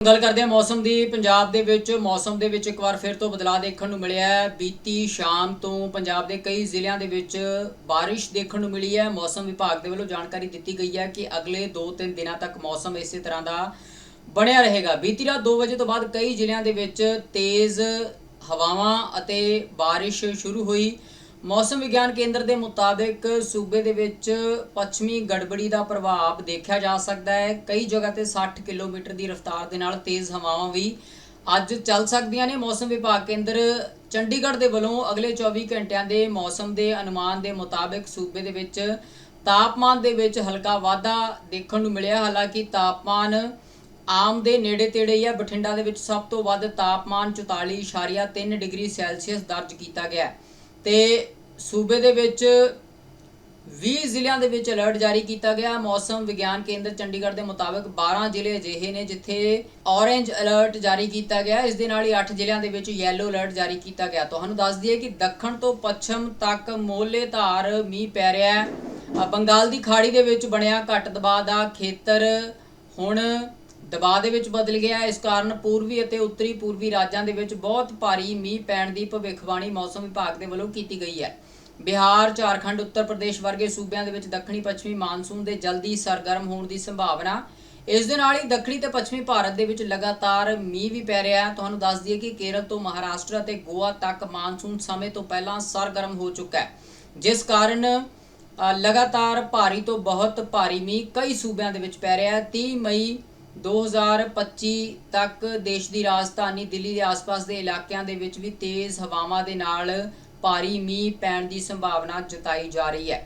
ਗੱਲ ਕਰਦੇ ਹਾਂ ਮੌਸਮ ਦੀ। ਪੰਜਾਬ ਦੇ ਵਿੱਚ ਮੌਸਮ ਦੇ ਵਿੱਚ ਇੱਕ ਵਾਰ ਫਿਰ ਤੋਂ ਬਦਲਾਅ ਦੇਖਣ ਨੂੰ ਮਿਲਿਆ ਹੈ। ਬੀਤੀ ਸ਼ਾਮ ਤੋਂ ਪੰਜਾਬ ਦੇ ਕਈ ਜ਼ਿਲ੍ਹਿਆਂ ਦੇ ਵਿੱਚ ਬਾਰਿਸ਼ ਦੇਖਣ ਨੂੰ ਮਿਲੀ ਹੈ। ਮੌਸਮ ਵਿਭਾਗ ਦੇ ਵੱਲੋਂ ਜਾਣਕਾਰੀ ਦਿੱਤੀ ਗਈ ਹੈ ਕਿ ਅਗਲੇ 2-3 ਦਿਨਾਂ ਤੱਕ ਮੌਸਮ ਇਸੇ ਤਰ੍ਹਾਂ ਦਾ ਬਣਿਆ ਰਹੇਗਾ। ਬੀਤੀ ਰਾਤ 2 ਵਜੇ ਤੋਂ ਬਾਅਦ ਕਈ ਜ਼ਿਲ੍ਹਿਆਂ ਦੇ ਵਿੱਚ ਤੇਜ਼ ਹਵਾਵਾਂ ਅਤੇ ਬਾਰਿਸ਼ ਸ਼ੁਰੂ ਹੋਈ। ਮੌਸਮ ਵਿਗਿਆਨ ਕੇਂਦਰ ਦੇ ਮੁਤਾਬਿਕ ਸੂਬੇ ਦੇ ਵਿੱਚ ਪੱਛਮੀ ਗੜਬੜੀ ਦਾ ਪ੍ਰਭਾਵ ਦੇਖਿਆ ਜਾ ਸਕਦਾ ਹੈ। ਕਈ ਜਗ੍ਹਾ ਤੇ 60 ਕਿਲੋਮੀਟਰ ਦੀ ਰਫ਼ਤਾਰ ਦੇ ਨਾਲ ਤੇਜ਼ ਹਵਾਵਾਂ ਵੀ ਅੱਜ ਚੱਲ ਸਕਦੀਆਂ ਨੇ। ਮੌਸਮ ਵਿਭਾਗ ਕੇਂਦਰ ਚੰਡੀਗੜ੍ਹ ਦੇ ਵੱਲੋਂ ਅਗਲੇ 24 ਘੰਟਿਆਂ ਦੇ ਮੌਸਮ ਦੇ ਅਨੁਮਾਨ ਦੇ ਮੁਤਾਬਿਕ ਸੂਬੇ ਦੇ ਵਿੱਚ ਤਾਪਮਾਨ ਦੇ ਵਿੱਚ ਹਲਕਾ ਵਾਧਾ ਦੇਖਣ ਨੂੰ ਮਿਲਿਆ। ਹਾਲਾਂਕਿ ਤਾਪਮਾਨ ਆਮ ਦੇ ਨੇੜੇ ਤੇੜੇ ਹੀ ਹੈ। ਬਠਿੰਡਾ ਦੇ ਵਿੱਚ ਸਭ ਤੋਂ ਵੱਧ ਤਾਪਮਾਨ 44.3 ਡਿਗਰੀ ਸੈਲਸੀਅਸ ਦਰਜ ਕੀਤਾ ਗਿਆ ਹੈ। ਤੇ ਸੂਬੇ ਦੇ ਵਿੱਚ 20 ਜ਼ਿਲ੍ਹਿਆਂ ਦੇ ਵਿੱਚ ਅਲਰਟ ਜਾਰੀ ਕੀਤਾ ਗਿਆ। ਮੌਸਮ ਵਿਗਿਆਨ ਕੇਂਦਰ ਚੰਡੀਗੜ੍ਹ ਦੇ ਮੁਤਾਬਕ 12 ਜ਼ਿਲ੍ਹੇ ਅਜਿਹੇ ਨੇ ਜਿੱਥੇ ਔਰੇਂਜ ਅਲਰਟ ਜਾਰੀ ਕੀਤਾ ਗਿਆ। ਇਸ ਦੇ ਨਾਲ ਹੀ 8 ਜ਼ਿਲ੍ਹਿਆਂ ਦੇ ਵਿੱਚ ਯੈਲੋ ਅਲਰਟ ਜਾਰੀ ਕੀਤਾ ਗਿਆ। ਤੁਹਾਨੂੰ ਦੱਸ ਦਈਏ ਕਿ ਦੱਖਣ ਤੋਂ ਪੱਛਮ ਤੱਕ ਮੋਹਲੇ ਧਾਰ ਮੀਂਹ ਪੈ ਰਿਹਾ ਹੈ। ਬੰਗਾਲ ਦੀ ਖਾੜੀ ਦੇ ਵਿੱਚ ਬਣਿਆ ਘੱਟ ਦਬਾਅ ਦਾ ਖੇਤਰ ਹੁਣ ਦਬਾਅ ਦੇ ਵਿੱਚ ਬਦਲ ਗਿਆ ਇਸ ਕਾਰਨ ਪੂਰਬੀ ਅਤੇ ਉੱਤਰੀ ਪੂਰਬੀ ਰਾਜਾਂ ਦੇ ਵਿੱਚ ਬਹੁਤ ਭਾਰੀ ਮੀਂਹ ਪੈਣ ਦੀ ਭਵਿੱਖਬਾਣੀ ਮੌਸਮ ਵਿਭਾਗ ਦੇ ਵੱਲੋਂ ਕੀਤੀ ਗਈ ਹੈ। ਬਿਹਾਰ, ਝਾਰਖੰਡ, ਉੱਤਰ ਪ੍ਰਦੇਸ਼ ਵਰਗੇ ਸੂਬਿਆਂ ਦੇ ਵਿੱਚ ਦੱਖਣੀ ਪੱਛਮੀ ਮਾਨਸੂਨ ਦੇ ਜਲਦੀ ਸਰਗਰਮ ਹੋਣ ਦੀ ਸੰਭਾਵਨਾ। ਇਸ ਦੇ ਨਾਲ ਹੀ ਦੱਖਣੀ ਤੇ ਪੱਛਮੀ ਭਾਰਤ ਦੇ ਵਿੱਚ ਲਗਾਤਾਰ ਮੀਂਹ ਵੀ ਪੈ ਰਿਹਾ ਹੈ। ਤੁਹਾਨੂੰ ਦੱਸ ਦਈਏ ਕਿ ਕੇਰਲ ਤੋਂ ਮਹਾਰਾਸ਼ਟਰ ਅਤੇ ਗੋਆ ਤੱਕ ਮਾਨਸੂਨ ਸਮੇਂ ਤੋਂ ਪਹਿਲਾਂ ਸਰਗਰਮ ਹੋ ਚੁੱਕਾ ਹੈ। ਜਿਸ ਕਾਰਨ ਲਗਾਤਾਰ ਭਾਰੀ ਤੋਂ ਬਹੁਤ ਭਾਰੀ ਮੀਂਹ ਕਈ ਸੂਬਿਆਂ ਦੇ ਵਿੱਚ ਪੈ ਰਿਹਾ ਹੈ। 30 ਮਈ 2025 ਤੱਕ ਦੇਸ਼ ਦੀ ਰਾਜਧਾਨੀ ਦਿੱਲੀ ਦੇ ਆਸ-ਪਾਸ ਦੇ ਇਲਾਕਿਆਂ ਦੇ ਵਿੱਚ ਵੀ ਤੇਜ਼ ਹਵਾਵਾਂ ਦੇ ਨਾਲ ਭਾਰੀ ਮੀਂਹ ਪੈਣ ਦੀ ਸੰਭਾਵਨਾ ਜਤਾਈ ਜਾ ਰਹੀ ਹੈ।